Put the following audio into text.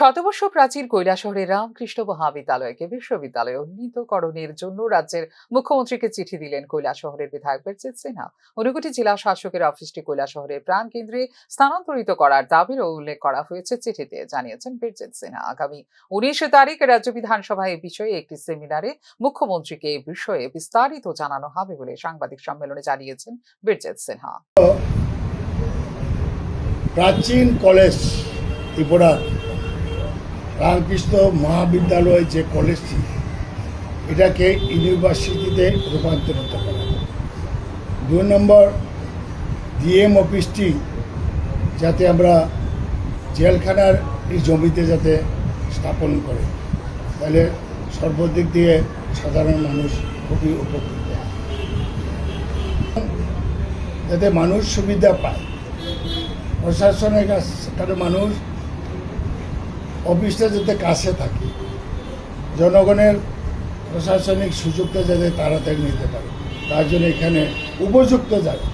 শতবর্ষ প্রাচীন কৈলাসহরের রামকৃষ্ণ মহাবিদ্যালয়কে বিশ্ববিদ্যালয়ে উন্নীতকরণের জন্য রাজ্যের মুখ্যমন্ত্রীকে চিঠি দিলেন কৈলাসহরের বিধায়ক বীরজিৎ সিনহা। ঊনকোটি জেলা শাসকের অফিসটি কৈলাসহরের প্রাণ কেন্দ্রে স্থানান্তরিত করার দাবিরও উল্লেখ করা হয়েছে চিঠিতে জানিয়েছেন বীরজিৎ সিনহা। আগামী উনিশে তারিখ রাজ্য বিধানসভায় এ বিষয়ে একটি সেমিনারে মুখ্যমন্ত্রীকে এ বিষয়ে বিস্তারিত জানানো হবে বলে সাংবাদিক সম্মেলনে জানিয়েছেন বীরজিৎ সিনহা। প্রাচীন কলেজ ত্রিপুরা রামকৃষ্ণ মহাবিদ্যালয় যে কলেজটি, এটাকে ইউনিভার্সিটিতে রূপান্তরিত করা দুই নম্বর ডিএম অফিসটি যাতে আমরা জেলখানার এই জমিতে যাতে স্থাপন করে, তাহলে সর্বদিক দিয়ে সাধারণ মানুষ খুবই উপকৃত। যাতে মানুষ সুবিধা পায় প্রশাসনের কাছে মানুষ অফিসটা যাতে কাছে থাকে, জনগণের প্রশাসনিক সুযোগটা যাতে তাড়াতাড়ি নিতে পারে, তার জন্য এখানে উপযুক্ত জায়গা।